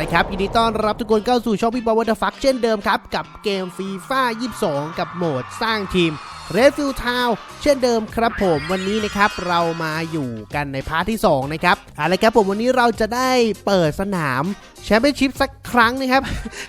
นะครับยินดีต้อนรับทุกคนเข้าสู่ช่องพี่บอลวัตฟักเช่นเดิมครับ กับเกมฟีฟ่า22 กับโหมดสร้างทีม r e d f i e l d Town เช่นเดิมครับผมวันนี้นะครับเรามาอยู่กันในพาร์ทที่ 2 นะครับอาละครับผมวันนี้เราจะได้เปิดสนามแชมเปี้ยนชิพสักครั้งนะครับ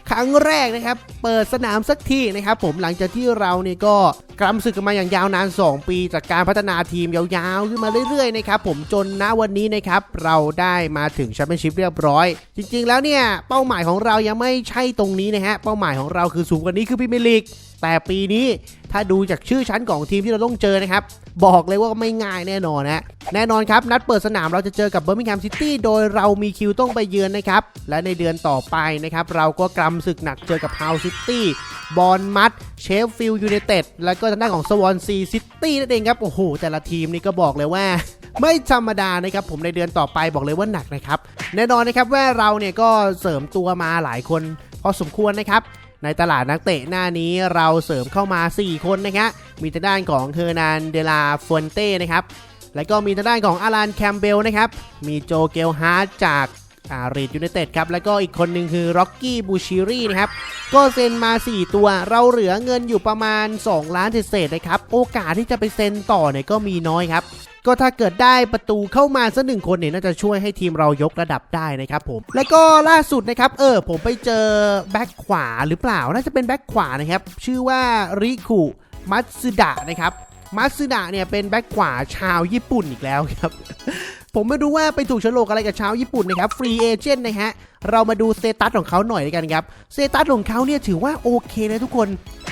ครั้งแรกนะครับ เปิดสนามสักทีนะครับ ผมหลังจากที่เราเนี่ยก็กำศึกกันมาอย่างยาวนาน 2 ปี จากการพัฒนาทีมยาวๆขึ้นมาเรื่อยๆนะครับผมจนณวันนี้นะครับเราได้มาถึงแชมเปี้ยนชิพเรียบร้อย จริงๆแล้วเนี่ยเป้าหมายของเรายังไม่ใช่ตรงนี้นะฮะเป้าหมายของเราคือสูงกว่านี้คือพรีเมียร์ลีก แต่ปีนี้ถ้าดูจากชื่อชั้นของทีมที่เราต้องเจอนะครับ บอกเลยว่าไม่ง่ายแน่นอนนะ แน่นอนครับ นัดเปิดสนามเราจะเจอกับเบอร์มิงแฮมซิตี้โดยเรามีคิวต้องไปเยือนนะครับ และในเดือนต่อไปนะครับ เราก็กำศึกหนักเจอกับฮาวซิตี้บอลมัดเชฟฟิลด์ยูไนเต็ดแล้วก็ทางด้านของสวอนซีซิตี้นั่นเองครับ โอ้โห แต่ละทีมนี่ก็บอกเลยว่าไม่ธรรมดานะครับผมในเดือนต่อไปบอกเลยว่าหนักนะครับ แน่นอนนะครับว่าเราเนี่ยก็เสริมตัวมาหลายคนพอสมควรนะครับ ในตลาดนักเตะหน้านี้เราเสริมเข้ามา 4 คนนะครับมีทางด้านของเฮอร์นานเดลาฟอนเต้นะครับ แล้วก็มีทางด้านของอารันแคมเบลนะครับ มีโจเกลฮาร์จากอารีดยูไนเต็ดครับ แล้วก็อีกคนหนึ่งคือร็อกกี้บูชิรีนะครับ ก็เซ็นมา 4 ตัว เราเหลือเงินอยู่ประมาณ 2 ล้านเศษนะครับ โอกาสที่จะไปเซ็นต่อเนี่ยก็มีน้อยครับ ก็ถ้าเกิดได้ประตูเข้ามาสักหนึ่งคนเนี่ยน่าจะช่วยให้ทีมเรายกระดับได้นะครับผม แล้วก็ล่าสุดนะครับเออผมไปเจอแบ็คขวาหรือเปล่า น่าจะเป็นแบ็คขวานะครับ ชื่อว่าริคุมัตสึดะนะครับ มัตสึดะเนี่ยเป็นแบ็คขวาชาวญี่ปุ่นอีกแล้วครับ ผมไม่รู้ว่าไปถูกโฉลกอะไรกับชาวญี่ปุ่นนะครับฟรีเอเจนต์นะฮะเรามาดูสเตตัสของเขาหน่อยด้วยกันครับสเตตัสของเขาเนี่ยถือว่าโอเคนะทุกคน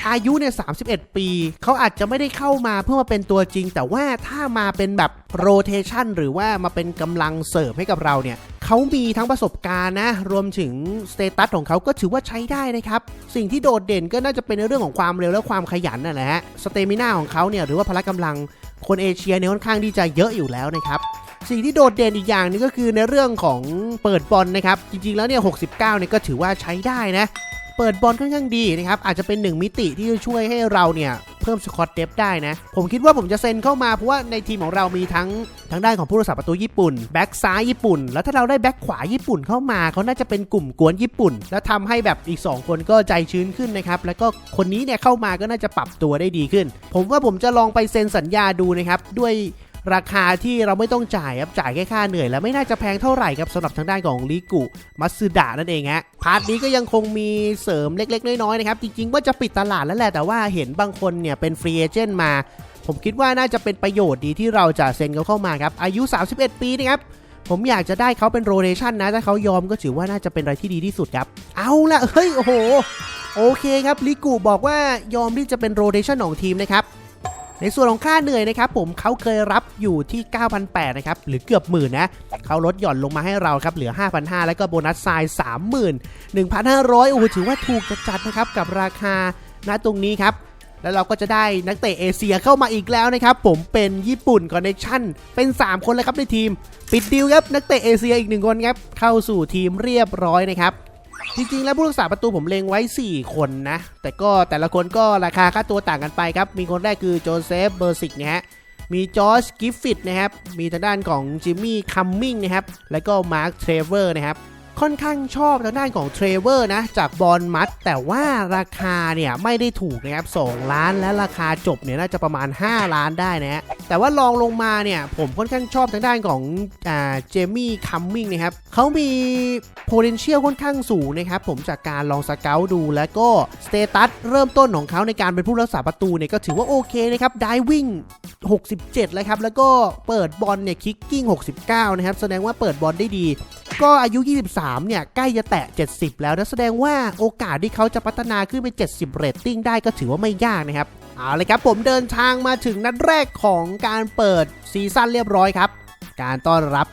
อายุเนี่ย31ปี เขาอาจจะไม่ได้เข้ามาเพื่อมาเป็นตัวจริง แต่ว่าถ้ามาเป็นแบบโรเทชันหรือว่ามาเป็นกำลังเสริมให้กับเราเนี่ยเขามีทั้งประสบการณ์นะ รวมถึงสเตตัสของเขาก็ถือว่าใช้ได้นะครับ สิ่งที่โดดเด่นก็น่าจะเป็นในเรื่องของความเร็วและความขยันนั่นแหละฮะสเตมินาของเขาเนี่ยหรือว่าพละกำลังคนเอเชียเนี่ยค่อนข้างที่จะเยอะอยู่แล้วนะครับ สิ่งที่โดดเด่นอีกอย่างนึงก็คือในเรื่องของเปิดบอลนะครับ จริง ๆ แล้วเนี่ย 69 เนี่ยก็ถือว่าใช้ได้นะ เปิดบอลค่อนข้างดีนะครับ อาจจะเป็นหนึ่งมิติที่จะช่วยให้เราเนี่ย เพิ่มสควอตเดฟได้นะ ผมคิดว่าผมจะเซ็นเข้ามาเพราะว่าในทีมของเรามีทั้งทางด้านของผู้รักษาประตูญี่ปุ่นแบ็กซ้ายญี่ปุ่น แล้วถ้าเราได้แบ็กขวาญี่ปุ่นเข้ามาเขาน่าจะเป็นกลุ่มกวนญี่ปุ่น แล้วทำให้แบบอีก 2 คนก็ใจชื้นขึ้นนะครับ แล้วก็คนนี้เนี่ยเข้ามาก็น่าจะปรับตัวได้ดีขึ้น ผมว่าผมจะลองไปเซ็นสัญญาดูนะครับด้วย ราคาที่เราไม่ต้องจ่ายครับจ่ายแค่ค่าเหนื่อย แล้วไม่น่าจะแพงเท่าไหร่ครับสำหรับทางด้านของลิกุมัตสึดะนั่นเองฮะพาร์ทนี้ก็ยังคงมีเสริมเล็ก ๆ น้อยๆนะครับจริงๆว่าจะปิดตลาดแล้วแหละแต่ว่าเห็นบางคนเนี่ยเป็นฟรีเอเจนต์มา ผมคิดว่าน่าจะเป็นประโยชน์ดีที่เราจะเซ็นเขาเข้ามาครับอายุ 31 ปีนะครับผมอยากจะได้เขาเป็นโรเทชันนะถ้าเขายอมก็ถือว่าน่าจะเป็นอะไรที่ดีที่สุดครับเอาละเฮ้ยโอ้โหโอเคครับลิกุบอกว่ายอมที่จะเป็นโรเทชันของทีมนะครับ ในส่วนของค่าเหนื่อยนะครับผมเขาเคยรับอยู่ที่ 9,800นะครับหรือเกือบหมื่นนะเขาลดหย่อนลงมาให้เราครับเหลือ 5,500 แล้วก็โบนัสทราย 31,500 โอ้โหถือว่าถูกจัดๆนะครับกับราคาณตรงนี้ครับแล้วเราก็จะได้นักเตะเอเชียเข้ามาอีกแล้วนะครับ ผมเป็นญี่ปุ่นคอนเนคชั่นเป็น 3 คนแล้วครับในทีม ปิดดีลครับนักเตะเอเชียอีกหนึ่งคนครับเข้าสู่ทีมเรียบร้อยนะครับ จริงๆ แล้วผู้รักษาประตูผมเลงไว้ 4 คนนะ แต่ก็แต่ละคนก็ราคาค่าตัวต่างกันไปครับ มีคนแรกคือโจเซฟเบอร์สิกนะฮะมีจอชกิฟฟิตนะครับ มีทางด้านของจิมมี่คัมมิงนะครับ แล้วก็มาร์คเทรเวอร์นะครับ ค่อนข้างชอบทางด้านของเทรเวอร์นะจากบอลมัดแต่ว่าราคาเนี่ยไม่ได้ถูกนะครับ2ล้านและราคาจบเนี่ยน่าจะประมาณ 5 ล้านได้นะแต่ว่าลองลงมาเนี่ยผมค่อนข้างชอบทางด้านของอ่าเจมี่คัมมิงนะครับเขามี potential ค่อนข้างสูงนะครับผมจากการลองสเกลดู แล้วก็สเตตัสเริ่มต้นของเขาในการเป็นผู้รักษาประตูเนี่ยก็ถือว่าโอเคนะครับได้วิ่ง67 แล้วครับแล้วก็เปิดบอลเนี่ยคิกกิ้ง69 นะครับแสดงว่าเปิดบอลได้ดี ก็อายุ 23เนี่ย ใกล้จะแตะ 70 แล้วนะแสดงว่าโอกาสที่เขาจะพัฒนาขึ้นไป 70 เรตติ้งได้ก็ถือว่าไม่ยากนะครับ เอาเลยครับผมเดินทางมาถึงนัดแรกของการเปิดซีซั่นเรียบร้อยครับ การต้อนรับ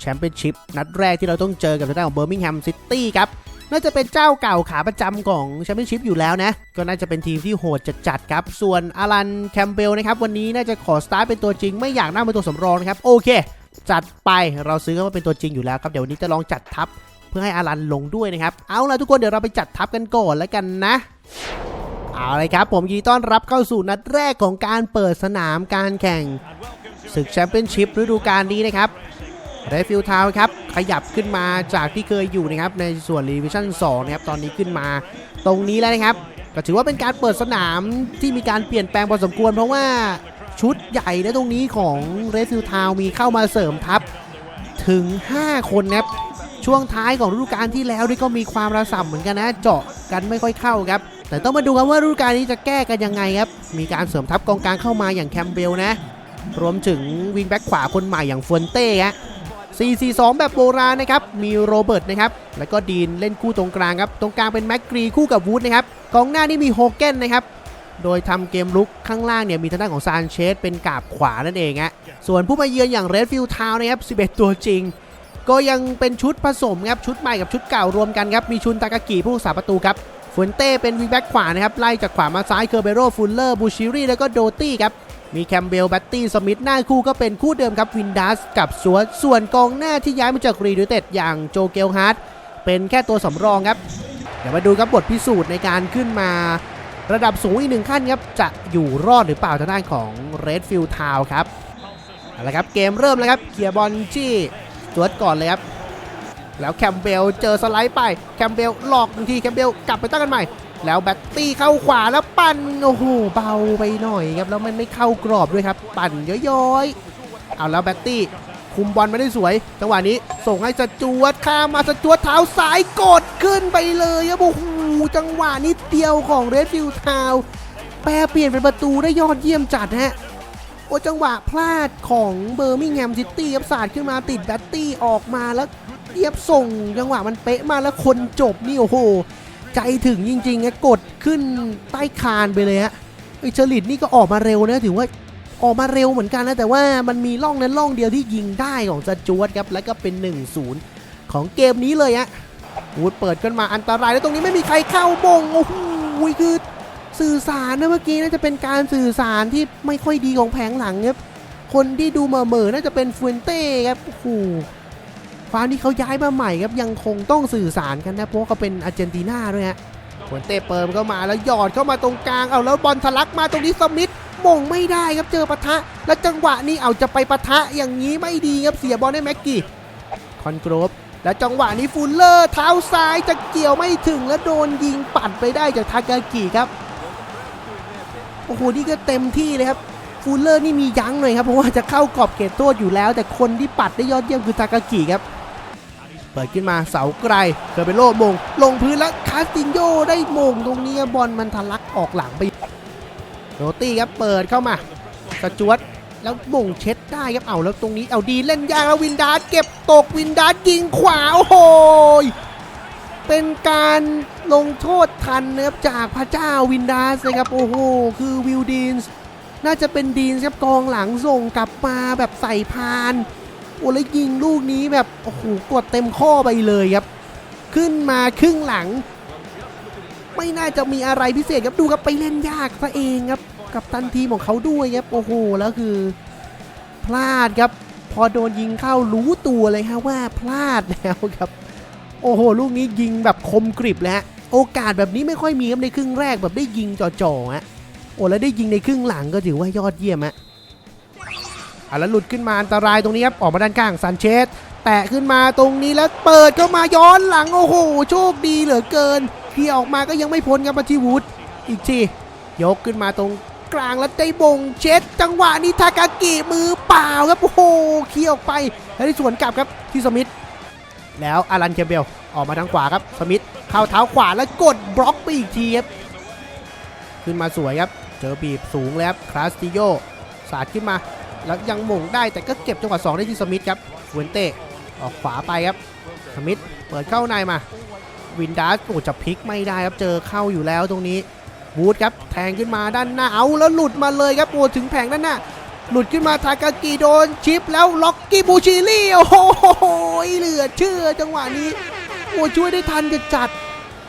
แชมเปี้ยนชิพนัดแรกที่เราต้องเจอกับทางด้านของเบอร์มิงแฮมซิตี้ครับน่าจะเป็นเจ้าเก่าขาประจำของแชมเปี้ยนชิพอยู่แล้วนะ ก็น่าจะเป็นทีมที่โหดจัดๆครับ ส่วนอารันแคมเบลนะครับ วันนี้น่าจะขอสตาร์ทเป็นตัวจริง ไม่อยากนั่งเป็นตัวสำรองนะครับ โอเค จัดไปเราซื้อเข้ามาเป็นตัวจริงอยู่แล้วครับ เดี๋ยววันนี้จะลองจัดทัพเพื่อให้อารันลงด้วยนะครับ เอาล่ะทุกคนเดี๋ยวเราไปจัดทัพกันก่อนแล้วกันนะเอาเลยครับ ผมยินดีต้อนรับเข้าสู่นัดแรกของการเปิดสนามการแข่งศึกแชมเปี้ยนชิพฤดูกาลนี้นะครับเรฟิลทาวครับ ขยับขึ้นมาจากที่เคยอยู่นะครับ ในส่วนรีวิชั่น2นะครับ ตอนนี้ขึ้นมาตรงนี้แล้วนะครับ ก็ถือว่าเป็นการเปิดสนามที่มีการเปลี่ยนแปลงพอสมควร เพราะว่า ชุดใหญ่นะตรงนี้ของเรฟิลทาวมีเข้ามาเสริมทัพถึง 5 คนนะครับช่วงท้ายของฤดูกาลที่แล้วนี่ก็มีความระส่ำเหมือนกันนะ เจาะกันไม่ค่อยเข้าครับ แต่ต้องมาดูกันว่าฤดูกาลนี้จะแก้กันยังไงครับ มีการเสริมทัพกองกลางเข้ามาอย่างแคมเบลนะ รวมถึงวิงแบ็กขวาคนใหม่อย่างฟวนเต้ฮะ4-4-2 แบบโบราณนะครับ มีโรเบิร์ตนะครับ แล้วก็ดีนเล่นคู่ตรงกลางครับ ตรงกลางเป็นแม็กกรีคู่กับวูดนะครับ กองหน้านี่มีโฮเกนนะครับ โดยทำเกมลุกข้างล่างเนี่ยมีทางด้านของซานเชสเป็นกาบขวานั่นเองฮะส่วนผู้มาเยือนอย่างเรดฟิลด์ทาวน์นะครับ 11 ตัวจริง ก็ยังเป็นชุดผสมครับชุดใหม่กับชุดเก่ารวมกันครับมีชุนตากากิผู้รักษาประตูครับฟุนเต้เป็นวิงแบ็กขวานะครับไล่จากขวามาซ้ายเคอร์เบโรฟุลเลอร์บูชิรีแล้วก็โดตี้ครับมีแคมเบลแบตตี้สมิธหน้าคู่ก็เป็นคู่เดิมครับวินดัสกับสวนส่วนกองหน้าที่ย้ายมาจากรีดูเต็ดอย่างโจเกลฮาร์ดเป็นแค่ตัวสำรองครับเดี๋ยวมาดูครับบทพิสูจน์ในการขึ้นมา ระดับสูงอีกหนึ่งขั้นครับ จะอยู่รอดหรือเปล่าทางด้านของเรดฟิลทาวครับเอาละครับเกมเริ่มแล้วครับเคียร์บอลจี้จวดก่อนเลยครับ แล้วแคมเบลเจอสไลด์ไปแคมเบลหลอกหนึ่งทีแคมเบลกลับไปตั้งกันใหม่ แล้วแบตตี้เข้าขวาแล้วปั่นโอ้โหเบาไปหน่อยครับแล้วมันไม่เข้ากรอบด้วยครับ ปั่นย้อยๆเอาแล้วแบตตี้ คุมบอลไม่ได้สวย จังหวะนี้ส่งให้สจวตข้ามมาสจวตเท้าซ้ายกดขึ้นไปเลยครับโอ้โหจังหวะนิดเดียวของเรดฟิลทาวแปรเปลี่ยนเป็นประตูได้ยอดเยี่ยมจัดฮะโอ้จังหวะพลาดของเบอร์มิงแฮมซิตี้ครับสาดขึ้นมาติดแบตตี้ออกมาแล้วเรียบส่ง จังหวะมันเป๊ะมากแล้วคนจบนี่โอ้โห ใจถึงจริงๆนะกดขึ้นใต้คานไปเลยฮะไอเชลิดนี่ก็ออกมาเร็วนะถือว่า ออกมาเร็วเหมือนกันนะ แต่ว่ามันมีล่องนั้นล่องเดียวที่ยิงได้ของสจวตครับ แล้วก็เป็น 1-0 ของเกมนี้เลยฮะวูดเปิดกันมาอันตรายแล้วตรงนี้ไม่มีใครเข้าบงโอ้โหคือสื่อสารนะเมื่อกี้น่าจะเป็นการสื่อสารที่ไม่ค่อยดีของแผงหลังครับคนที่ดูเหม่อๆน่าจะเป็นฟูนเต้ครับโอ้โหความที่เขาย้ายมาใหม่ครับยังคงต้องสื่อสารกันนะเพราะเขาเป็นอาร์เจนตินาด้วยฮะ ผลเตะเปิมเข้ามาแล้วหยอดเข้ามาตรงกลางเอาแล้วบอลทะลักมาตรงนี้สมิธมงไม่ได้ครับเจอปะทะ แล้วจังหวะนี้เอาจะไปปะทะอย่างนี้ไม่ดีครับเสียบอลให้แม็กกี้คอนโกรฟแล้วจังหวะนี้ฟูลเลอร์เท้าซ้ายจะเกี่ยวไม่ถึงแล้วโดนยิงปัดไปได้จากทากากิครับโอ้โหนี่ก็เต็มที่เลยครับฟูลเลอร์นี่มียั้งหน่อยครับเพราะว่าจะเข้ากรอบเขตโทษอยู่แล้ว แต่คนที่ปัดได้ยอดเยี่ยมคือทากากิครับ เปิดขึ้นมาเสาไกลเกิดเป็นโลมง ลงพื้นแล้วคาสตินโยได้มงตรงนี้บอลมันทะลักออกหลังไปโรตี้ครับเปิดเข้ามาสจวตแล้วมงเช็ดได้ครับเอาแล้วตรงนี้เอาดีเล่นยากแล้ววินดาเก็บตกวินดายิงขวาโอ้โหเป็นการลงโทษทันนะครับจากพระเจ้าวินดาร์สนะครับโอ้โหคือวิลดีนส์น่าจะเป็นดีนครับกองหลังส่งกลับมาแบบใส่พาน โอ้แล้วยิงลูกนี้แบบโอ้โหกดเต็มข้อไปเลยครับ ขึ้นมาครึ่งหลัง ไม่น่าจะมีอะไรพิเศษครับดูครับไปเล่นยากซะเองครับ กับตันทีมของเขาด้วยครับโอ้โหแล้วคือ พลาดครับ พอโดนยิงเข้ารู้ตัวเลยครับว่าพลาดแล้วครับ โอ้โห ลูกนี้ยิงแบบคมกริบเลยฮะโอกาสแบบนี้ไม่ค่อยมีครับในครึ่งแรกแบบได้ยิงจ่อๆฮะโอ้แล้วได้ยิงในครึ่งหลังก็ถือว่ายอดเยี่ยมฮะ อะแล้วหลุดขึ้นมาอันตรายตรงนี้ครับออกมาด้านข้างซันเชสแตะขึ้นมาตรงนี้แล้วเปิดเข้ามาย้อนหลังโอ้โหโชคดีเหลือเกินเคลียออกมาก็ยังไม่พ้นครับมาที่วูดอีกทียกขึ้นมาตรงกลางแล้วได้บงเช็ดจังหวะนี้ทากากิมือเปล่าครับโอ้โหเคลียออกไปแล้วที่สวนกลับครับที่สมิธแล้วอารันเคเบลออกมาทางขวาครับสมิธเข้าเท้าขวาแล้วกดบล็อกไปอีกทีครับขึ้นมาสวยครับ เจอบีบสูงแล้วครับคลาสติโยสาดขึ้นมา แล้วยังหม่งได้แต่ก็เก็บจังหวะ2ได้ที่สมิธครับเวนเต้ออกขวาไปครับสมิธเปิดเข้าในมา วินดาสโอ้จะพลิกไม่ได้ครับเจอเข้าอยู่แล้วตรงนี้บูธครับแทงขึ้นมาด้านหน้าเอาแล้วหลุดมาเลยครับโอ้ถึงแผงด้านหน้าหลุดขึ้นมาทากากิโดนชิปแล้วล็อกกี้บูชิลี่โอ้โหเหลือเชื่อจังหวะนี้โอ้ช่วยได้ทันจะจัด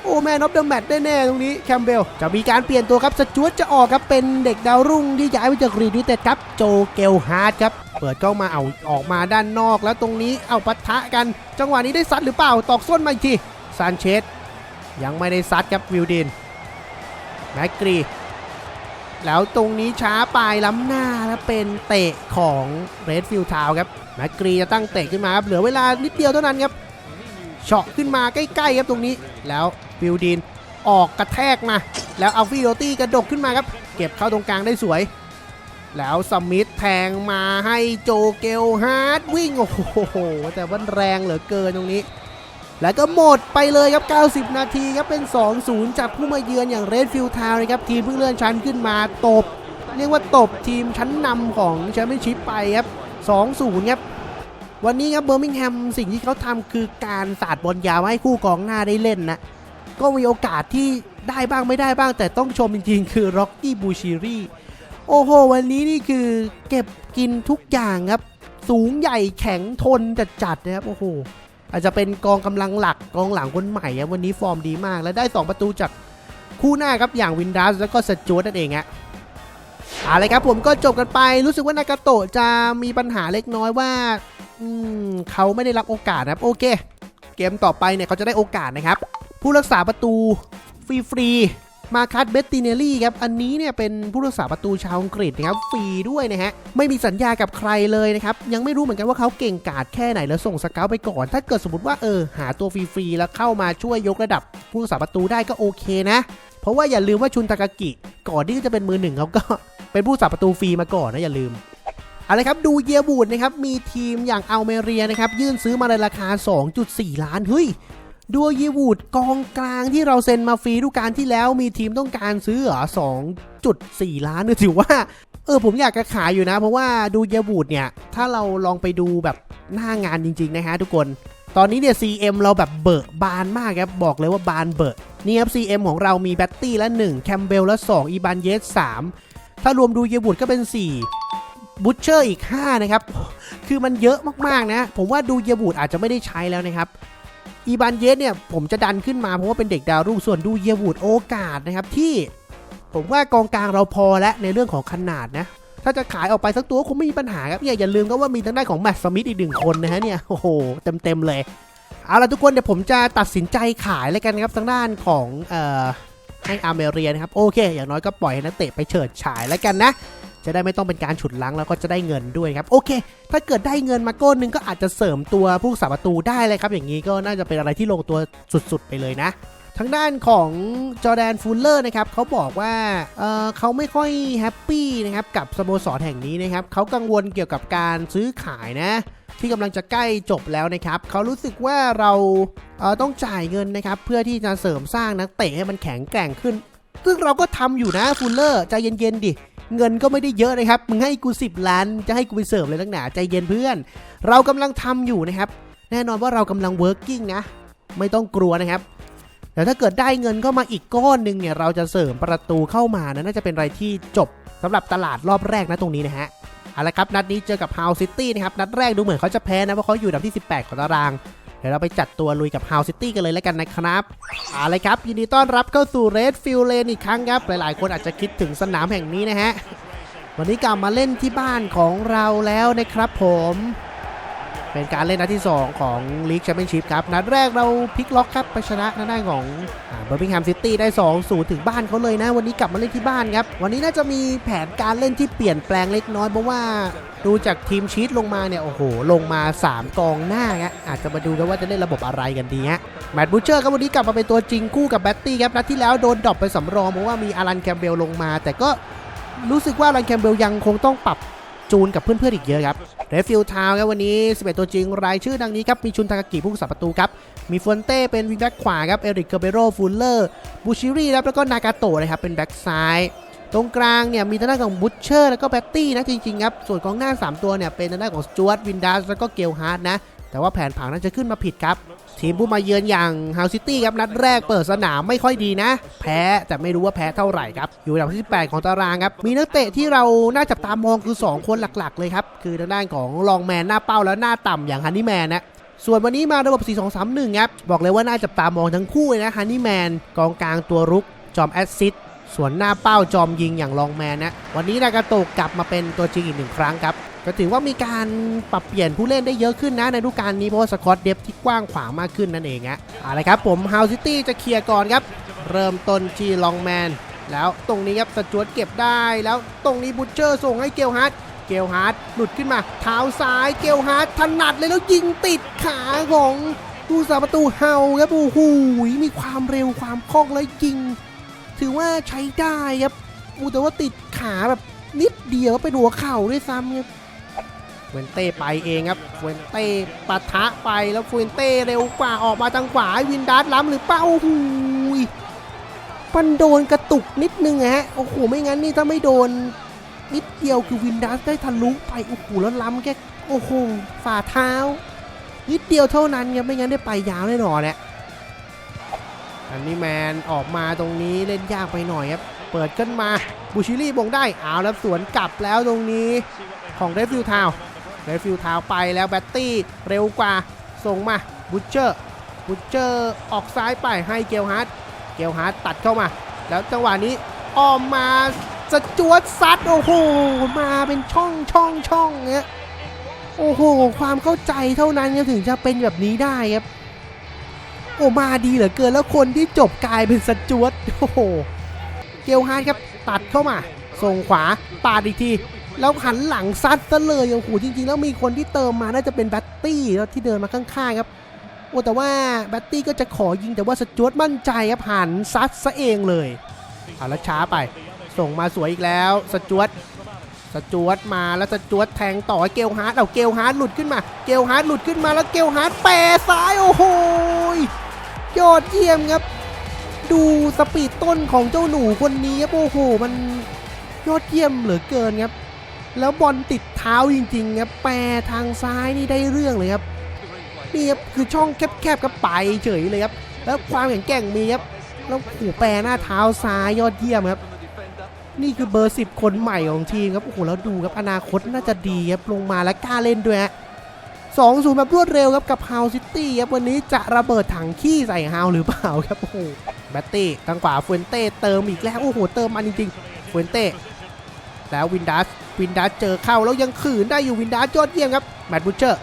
โอ้แมนออฟเดอะแมตช์แน่ๆตรงนี้แคมเบลจะมีการเปลี่ยนตัวครับสจวตจะออกครับเป็นเด็กดาวรุ่งที่ย้ายมาจากรีดยูไนเต็ดครับโจเกลฮาร์ดครับเปิดเข้ามาเอาออกมาด้านนอกแล้วตรงนี้เอาปะทะกัน จังหวะนี้ได้ซัดหรือเปล่าตอกส้นมาอีกทีซานเชสยังไม่ได้ซัดครับวิลดินแม็กกรีแล้วตรงนี้ช้าปลายล้ำหน้าแล้วเป็นเตะของเรดฟิลทาวครับแมกกรีจะตั้งเตะขึ้นมาครับเหลือเวลานิดเดียวเท่านั้นครับเฉาะขึ้นมาใกล้ๆครับตรงนี้แล้ว ฟิลดิน ออกกระแทกมา แล้วเอาฟิโรตี้กระดกขึ้นมาครับ เก็บเข้าตรงกลางได้สวย แล้วสมิธแทงมาให้โจเกลฮาร์ดวิ่ง โอ้โห แต่ว่าแรงเหลือเกินตรงนี้ แล้วก็หมดไปเลยครับ 90 นาทีครับ เป็น 2-0 จากผู้มาเยือนอย่างเรดฟิลทาวน์นะครับ ทีมเพิ่งเลื่อนชั้นขึ้นมาตบ เรียกว่าตบทีมชั้นนำของแชมเปี้ยนชิพไปครับ 2-0 ครับวันนี้ครับเบอร์มิงแฮมสิ่งที่เขาทำคือการสาดบอลยาวให้คู่กองหน้าได้เล่นนะ ก็มีโอกาสที่ได้บ้างไม่ได้บ้าง แต่ต้องชมจริงๆ คือร็อกกี้บูชิรีโอ้โห วันนี้นี่คือเก็บกินทุกอย่างครับ สูงใหญ่แข็งทนจัดๆนะครับโอ้โหอาจจะเป็นกองกำลังหลักกองหลังคนใหม่ครับวันนี้ฟอร์มดีมาก และได้ 2 ประตูจากคู่หน้าครับอย่างวินดัสแล้วก็สจวตนั่นเองฮะเอาเลยครับผมก็จบกันไปรู้สึกว่านากาโตะจะมีปัญหาเล็กน้อยว่าอืมเขาไม่ได้รับโอกาสครับโอเค เกมต่อไปเนี่ยเขาจะได้โอกาสนะครับ ผู้รักษาประตูฟรีๆมาคัสเบตติเนลลี่ครับ อันนี้เนี่ยเป็นผู้รักษาประตูชาวอังกฤษนะครับฟรีด้วยนะฮะ ไม่มีสัญญากับใครเลยนะครับ ยังไม่รู้เหมือนกันว่าเขาเก่งกาจแค่ไหนแล้วส่งสเกลไปก่อน ถ้าเกิดสมมติว่าเออหาตัวฟรีๆแล้วเข้ามาช่วยยกระดับผู้รักษาประตูได้ก็โอเคนะ เพราะว่าอย่าลืมว่าชุนตากากิ ก่อนที่จะเป็นมือหนึ่งเขาก็เป็นผู้รักษาประตูฟรีมาก่อนนะอย่าลืมอาละครับ ดูเยียบูดนะครับ มีทีมอย่างอัลเมเรียนะครับ ยื่นซื้อมาในราคา 2.4 ล้าน เฮ้ย ดูเยียบูดกองกลางที่เราเซ็นมาฟรีทุกการที่แล้วมีทีมต้องการซื้อเหรอ2.4 ล้านเนี่ยถือว่า เออผมอยากจะขายอยู่นะ เพราะว่าดูเยบูดเนี่ย ถ้าเราลองไปดูแบบหน้างานจริง ๆ นะฮะทุกคน ตอนนี้เนี่ย CM เราแบบเบิกบานมากครับ บอกเลยว่าบานเบิกนี่ครับ CM ของเรามีแบตตี้ละ 1 แคมเบลละ 2 อีบานเยส 3 ถ้ารวมดูเยบูดก็เป็น 4บูชเชอร์อีก 5 นะครับ คือมันเยอะมากๆนะ ผมว่าดูเยบูดอาจจะไม่ได้ใช้แล้วนะครับ อีบานเยสเนี่ยผมจะดันขึ้นมาเพราะว่าเป็นเด็กดาวรุ่งส่วนดูเยบูดโอกาสนะครับที่ผมว่ากองกลางเราพอแล้วในเรื่องของขนาดนะถ้าจะขายออกไปสักตัวคงไม่มีปัญหาครับเนี่ยอย่าลืมก็ว่ามีทางด้านของแมตต์สมิธอีกหนึ่งคนนะฮะเนี่ยโอ้โหเต็มๆเลยเอาละทุกคนเดี๋ยวผมจะตัดสินใจขายเลยกันครับทางด้านของเอ่อให้อาร์เมเรียนะครับโอเค อย่างน้อยก็ปล่อยให้นักเตะไปเฉิดฉายแล้วกันนะ จะได้ไม่ต้องเป็นการฉุดล้างแล้วก็จะได้เงินด้วยครับโอเค ถ้าเกิดได้เงินมาก้อนหนึงก็อาจจะเสริมตัวผู้รักษาประตูได้เลยครับ อย่างนี้ก็น่าจะเป็นอะไรที่ลงตัวสุดๆ ไปเลยนะทางด้านของจอแดนฟูลเลอร์นะครับเขาบอกว่าเเขาไม่ค่อยแฮปปี้นะครับกับสโมสรแห่งนี้นะครับเขากังวลเกี่ยวกับการซื้อขายนะ ที่กำลังจะใกล้จบแล้วนะครับเขารู้สึกว่าเราเต้องจ่ายเงินนะครับเพื่อที่จะเสริมสร้างนักเตะให้มันแข็งแกร่งขึ้น ซึ่งเราก็ทำอยู่นะฟูลเลอร์ใจเย็นๆดิเงินก็ไม่ได้เยอะนะครับ มึงให้กู 10 ล้าน จะให้กูไปเสิร์ฟเลยตั้งหนาใจเย็นเพื่อน เรากำลังทำอยู่นะครับ แน่นอนว่าเรากำลัง working นะ ไม่ต้องกลัวนะครับ แต่ถ้าเกิดได้เงินเข้ามาอีกก้อนหนึ่งเนี่ย เราจะเสริมประตูเข้ามานะน่าจะเป็นอะไรที่จบสำหรับตลาดรอบแรกนะตรงนี้นะฮะ เอาละครับ นัดนี้เจอกับ House City นะครับ นัดแรกดูเหมือนเขาจะแพ้นะ เพราะเขาอยู่อันดับที่ 18 ของตาราง ดี๋ยวเราไปจัดตัวลุยกับ House City กันเลยแล้วกันนะครับเอาเลยครับ ยินดีต้อนรับเข้าสู่ Red Field Lane อีกครั้งครับ หลายๆ คนอาจจะคิดถึงสนามแห่งนี้นะฮะ วันนี้กลับมาเล่นที่บ้านของเราแล้วนะครับผม เป็นการเล่นนัดที่ 2 ของลีกแชมเปี้ยนชิพครับ นัดแรกเราพลิกล็อกครับไปชนะทางด้าของเบอร์มิงแฮมซิตี้ได้ 2-0 ถึงบ้านเขาเลยนะ วันนี้กลับมาเล่นที่บ้านครับ วันนี้น่าจะมีแผนการเล่นที่เปลี่ยนแปลงเล็กน้อยเพราะว่าดูจากทีมชีตลงมาเนี่ย โอ้โห ลงมา 3 กองหน้าครับอาจจะมาดูกันว่าจะเล่นระบบอะไรกันดีฮะแมตต์บูเชอร์ครับวันนี้กลับมาเป็นตัวจริงคู่กับแบตตี้ครับนัดที่แล้วโดนดรอปไปสำรองเพราะว่ามีอารันแคมเบลลงมา แต่ก็รู้สึกว่าอารันแคมเบลยังคงต้องปรับ จูนกับเพื่อนๆอีกเยอะครับเรฟิลทาวครับวันนี้ 11 ตัวจริง รายชื่อดังนี้ครับ มีชุนทากากิผู้สับประตูครับ มีฟอนเต้เป็นวิงแบ็กขวาครับ เอริกเกเบโรฟูลเลอร์ บูชิรีครับแล้วก็นากาโตะนะครับ เป็นแบ็กซ้าย ตรงกลางเนี่ยมีทางด้านของบูชเชอร์แล้วก็แบตตี้นะจริงๆครับ ส่วนกองหน้า 3 ตัวเนี่ยเป็นทางด้านของสจวตวินดัสแล้วก็เกลฮาร์ดนะ แต่ว่าแผนผังน่าจะขึ้นมาผิดครับ ทีมผู้มาเยือนอย่างฮาวซิตี้ครับนัดแรกเปิดสนามไม่ค่อยดีนะ แพ้แต่ไม่รู้ว่าแพ้เท่าไหร่ครับ อยู่อันดับที่ 8 ของตารางครับ มีนักเตะที่เราน่าจับตามองคือ 2 คนหลักๆ เลยครับ คือทางด้านของลองแมนหน้าเป้าแล้วหน้าต่ำอย่างฮันนี่แมนนะส่วนวันนี้มาระบบ 4-2-3-1 ครับ บอกเลยว่าน่าจับตามองทั้งคู่เลยนะฮันนี่แมนกองกลางตัวรุกจอมแอสซิสต์ส่วนหน้าเป้าจอมยิงอย่างลองแมนนะวันนี้นากาโตกลับมาเป็นตัวจริงอีกหนึ่งครั้งครับ ก็ถือว่ามีการปรับเปลี่ยนผู้เล่นได้เยอะขึ้นนะในฤดูกาลนี้เพราะว่าสกอตเดฟที่กว้างขวางมากขึ้นนั่นเองฮะอาละครับผมฮาวซิตี้จะเคลียร์ก่อนครับ เริ่มต้นที่ลองแมน แล้วตรงนี้ครับสจวตเก็บได้แล้วตรงนี้บูเชอร์ส่งให้เกลฮาร์ดเกลฮาร์ดหลุดขึ้นมา เท้าซ้ายเกลฮาร์ดถนัดเลยแล้วยิงติดขาของผู้สาประตูเฮาครับโอ้โหมีความเร็วความคล่องและยิง ถือว่าใช้ได้ครับอูแต่ว่าติดขาแบบนิดเดียวเป็นหัวเข่าด้วยซ้ำครับ เฟนเต้ไปเองครับเฟนเต้ปะทะไปแล้วเฟนเต้เร็วกว่าออกมาทางขวาวินดัสล้ำหรือเปล่าโอ้โหมันโดนกระตุกนิดนึงฮะโอ้โหไม่งั้นนี่ถ้าไม่โดนนิดเดียวคือวินดัสได้ทะลุไปโอ้โหแล้วล้ำแค่โอ้โหฝ่าเท้า นิดเดียวเท่านั้นครับไม่งั้นได้ไปยาวแน่นอนเนี่ยอันนี้แมนออกมาตรงนี้เล่นยากไปหน่อยครับเปิดขึ้นมาบูชิลี่บงได้เอาแล้วสวนกลับแล้วตรงนี้ของเรฟิลทาว เรฟิลทาวไปแล้วแบตตี้เร็วกว่าส่งมาบูเจอร์บูเจอร์ออกซ้ายไปให้เกลฮาร์ดเกลฮาร์ดตัดเข้ามา แล้วจังหวะนี้อ้อมมาสจวดซัดโอ้โหมาเป็นช่องช่องช่องเนี้ยโอ้โหความเข้าใจเท่านั้นถึงจะเป็นแบบนี้ได้ครับโอ้มาดีเหลือเกินแล้วคนที่จบกลายเป็นสจวตโอ้โหเกลฮาร์ดครับตัดเข้ามา ส่งขวาปาดอีกที แล้วหันหลังซัดซะเลยโอ้โหจริง ๆ แล้วมีคนที่เติมมาน่าจะเป็นแบตตี้แล้วที่เดินมาข้างๆครับโอ้แต่ว่าแบตตี้ก็จะขอยิงแต่ว่าสจวตมั่นใจครับหันซัดซะเองเลยเอาล้วช้าไป ส่งมาสวยอีกแล้วสจวตสจวตมาแล้วสจวตแทงต่อเกลฮาร์ดเอาเกลฮาร์ดหลุดขึ้นมา เกลฮาร์ดหลุดขึ้นมาแล้วเกลฮาร์ดแปรซ้ายโอ้โหยอดเยี่ยมครับ ดูสปีดต้นของเจ้าหนูคนนี้ครับโอ้โหมันยอดเยี่ยมเหลือเกินครับ แล้วบอลติดเท้าจริงๆครับแปรทางซ้ายนี่ได้เรื่องเลยครับนี่ครับคือช่องแคบๆก็ไปเฉยเลยครับแล้วความแข็งแกร่งมีครับแล้วขู่แปรหน้าเท้าซ้ายยอดเยี่ยมครับ นี่คือเบอร์สิบคนใหม่ของทีมครับโอ้โหแล้วดูครับอนาคตน่าจะดีครับลงมาแล้วกล้าเล่นด้วยฮะสองศูนย์แบบรวดเร็วครับกับฮาวซิตี้ครับวันนี้จะระเบิดถังขี้ใส่ฮาวหรือเปล่าครับโอ้โหแบตตี้ทางขวาเฟนเต้เติมอีกแล้วโอ้โหเติมมันจริงๆเฟนเต้ แล้ววินดัสวินดัสเจอเข้าแล้วยังขืนได้อยู่วินดัสยอดเยี่ยมครับแมตต์บูเชอร์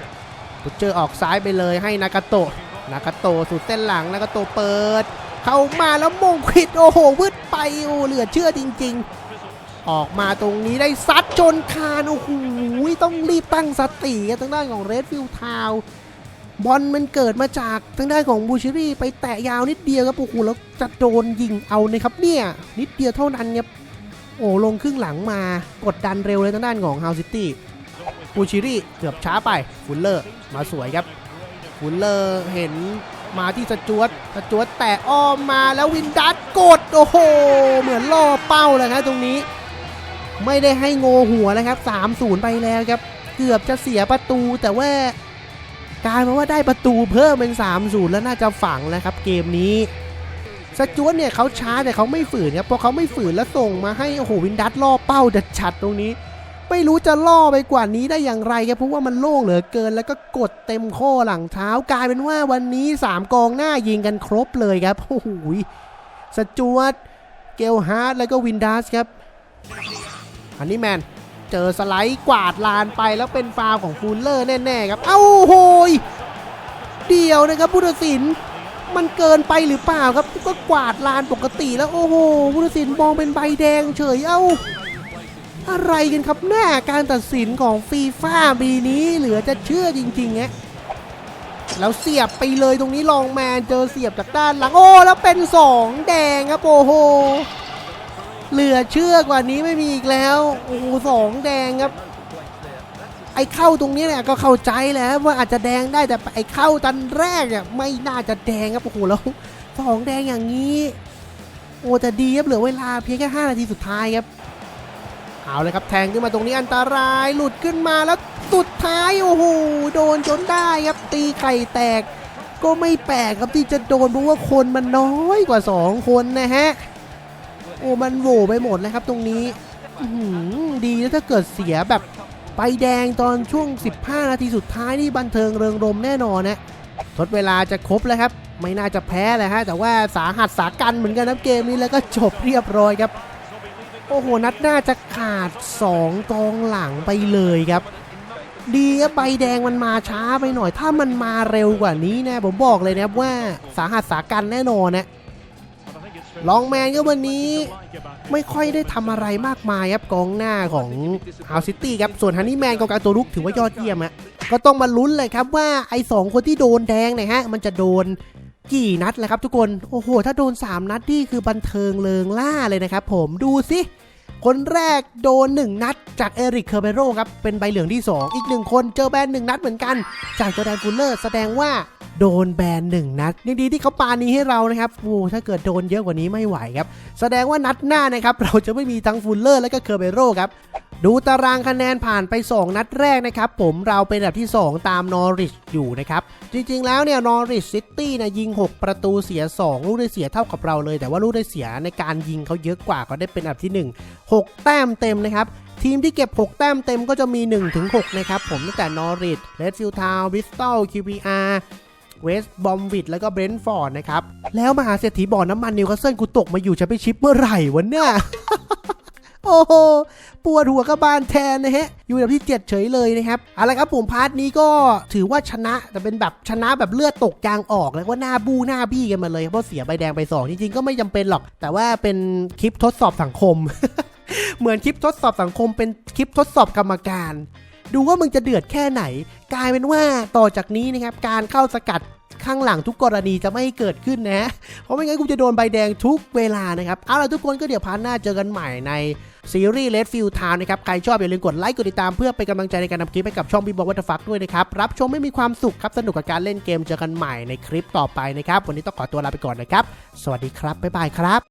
บูเชอร์ออกซ้ายไปเลยให้นากาโตะนากาโตะสุดเส้นหลังนากาโตะเปิด เข้ามาแล้วมงควิดโอ้โหวืดไปโอ้เหลือเชื่อจริง ๆ ออกมาตรงนี้ได้ซัดจนคานโอ้โหต้องรีบตั้งสติกันทางด้านของเรดฟิลทาวบอลมันเกิดมาจากทางด้านของบูชิรี่ไปแตะยาวนิดเดียวครับโอ้โหแล้วจะโดนยิงเอานะครับเนี่ยนิดเดียวเท่านั้นครับ โอ้ลงครึ่งหลังมากดดันเร็วเลยทางด้านของฮาวซิตี้บูชิรี่เกือบช้าไปฟุลเลอร์มาสวยครับฟุลเลอร์เห็นมาที่สจวตสจวตแตะอ้อมมาแล้ววินดัสกดโอ้โห เหมือนล่อเป้าเลยครับตรงนี้ ไม่ได้ให้โงหัวนะครับ 3-0 ไปแล้วครับ เกือบจะเสียประตูแต่ว่ากลายมาว่าได้ประตูเพิ่มเป็น 3-0 แล้วน่าจะฝังแล้วครับเกมนี้ สจวตเนี่ยเขาช้าแต่เขาไม่ฝืนครับเพราะเขาไม่ฝืนแล้วส่งมาให้โอ้โหวินดัตล่อเป้าจัดชัดตรงนี้ ไม่รู้จะล่อไปกว่านี้ได้อย่างไรครับเพราะว่ามันโล่งเหลือเกินแล้วก็กดเต็มข้อหลังเท้ากลายเป็นว่าวันนี้ 3 กองหน้ายิงกันครบเลยครับโอ้โหสจวตเกลฮาร์ดแล้วก็วินดัสครับอันนี้แมนเจอสไลด์กวาดลานไปแล้วเป็นฟาวของฟูลเลอร์แน่ๆครับเอ้าโหยเดียวนะครับพุทธศิลป มันเกินไปหรือเปล่าครับ ก็กวาดลานปกติแล้วโอ้โหพุทธศิลป์มองเป็นใบแดงเฉยเอ้า อะไรกันครับหน้าการตัดสินของฟีฟ่าปีนี้เหลือจะเชื่อจริงๆฮะแล้วเสียบไปเลยตรงนี้ลองแมนเจอเสียบจากด้านหลังโอ้แล้วเป็นสองแดงครับโอ้โหเหลือเชื่อกว่านี้ไม่มีอีกแล้วโอ้โหสองแดงครับ ไอ้เข้าตรงนี้เนี่ยก็เข้าใจแล้วว่าอาจจะแดงได้แต่ไอ้เข้าตันแรกเนี่ยไม่น่าจะแดงครับโอ้โหแล้วสองแดงอย่างนี้ โอ้แต่ดีครับเหลือเวลาเพียงแค่5นาทีสุดท้ายครับเอาเลยครับแทงขึ้นมาตรงนี้อันตรายหลุดขึ้นมาแล้วสุดท้ายโอ้โหโดนจนได้ครับตีไข่แตก ก็ไม่แปลกครับที่จะโดนเพราะว่าคนมันน้อยกว่า 2 คนนะฮะโอ้มันโหวไปหมดเลยครับตรงนี้ดีแล้วถ้าเกิดเสียแบบ บแดงตอนช่วง 15 นาทีสุดท้ายนี่บันเทิงเริงรมแน่นอนนะทดเวลาจะครบแล้วครับ ไม่น่าจะแพ้เลยฮะแต่ว่าสาหัสสากันเหมือนกันนะเกมนี้แล้วก็จบเรียบร้อยครับ โอ้โห นัดหน้าจะขาด 2 กองหลังไปเลยครับ ดีครับใบแดงมันมาช้าไปหน่อย ถ้ามันมาเร็วกว่านี้นะผมบอกเลยนะว่าสาหัสสากันแน่นอนนะ ลองแมนก็วันนี้ไม่ค่อยได้ทำอะไรมากมายครับกองหน้าของฮาวซิตี้ครับ ส่วนฮันนี่แมนกองกลางตัวลุกถือว่ายอดเยี่ยมฮะก็ต้องมาลุ้นเลยครับว่าไอ้สองคนที่โดนแดงเนี่ยฮะ มันจะโดนกี่นัดแหละครับทุกคน โอ้โห ถ้าโดน 3 นัดนี่คือบันเทิงเลิงล่าเลยนะครับผมดูสิ คนแรกโดน 1 นัดจากเอริกเคอร์เบโรครับ เป็นใบเหลืองที่ 2 อีก 1 คนเจอแบน1นัดเหมือนกัน จากจอแดนฟูลเลอร์แสดงว่าโดนแบนหนึ่งนัดยังดีที่เขาปานี้ให้เรานะครับโอ้ถ้าเกิดโดนเยอะกว่านี้ไม่ไหวครับ แสดงว่านัดหน้านะครับ เราจะไม่มีทั้งฟูลเลอร์และก็เคอร์เบโรครับ ดูตารางคะแนนผ่านไป 2 นัดแรกนะครับผมเราเป็นอันดับที่ 2 ตามนอริชอยู่นะครับจริงๆแล้วเนี่ยนอริชซิตี้นะยิง 6 ประตูเสีย 2 ลูกได้เสียเท่ากับเราเลย แต่ว่าลูกได้เสียในการยิงเขาเยอะกว่าก็ได้เป็นอันดับที่ 1 6 แต้มเต็มนะครับทีมที่เก็บ 6 แต้มเต็มก็จะมี 1-6 นะครับผมตั้งแต่นอริชเลดฟิลทาวบิสตอล QPR เวสต์บอมวิดแล้วก็เบรนท์ฟอร์ดนะครับ แล้วมหาเศรษฐีบ่อน้ำมันนิวคาสเซิลกูตกมาอยู่แชมเปี้ยนชิพเมื่อไหร่วะเนี่ย โอ้โหปวดหัวกระบาลแทนนะฮะ อยู่อันดับที่ 7 เฉยเลยนะครับเอาละครับผมพาร์ทนี้ก็ถือว่าชนะแต่เป็นแบบชนะแบบเลือดตกยางออกแล้วก็หน้าบูหน้าบี้กันมาเลยเพราะเสียใบแดงไป2จริงๆก็ไม่จำเป็นหรอก แต่ว่าเป็นคลิปทดสอบสังคม เหมือนคลิปทดสอบสังคม เป็นคลิปทดสอบกรรมการ ดูว่ามึงจะเดือดแค่ไหน กลายเป็นว่าต่อจากนี้นะครับการเข้าสกัด ข้างหลังทุกกรณีจะไม่ให้เกิดขึ้นนะ เพราะไม่งั้นกูจะโดนใบแดงทุกเวลานะครับ เอาล่ะทุกคนก็เดี๋ยวพาร์ทหน้าเจอกันใหม่ในซีรีส์ Redfield Town นะครับ ใครชอบอย่าลืมกดไลค์กดติดตามเพื่อเป็นกำลังใจในการทำคลิปให้กับช่องบีบอกวัตฟักด้วยนะครับ รับชมไม่มีความสุขครับ สนุกกับการเล่นเกมเจอกันใหม่ในคลิปต่อไปนะครับ วันนี้ต้องขอตัวลาไปก่อนนะครับ สวัสดีครับ บ๊ายบายครับ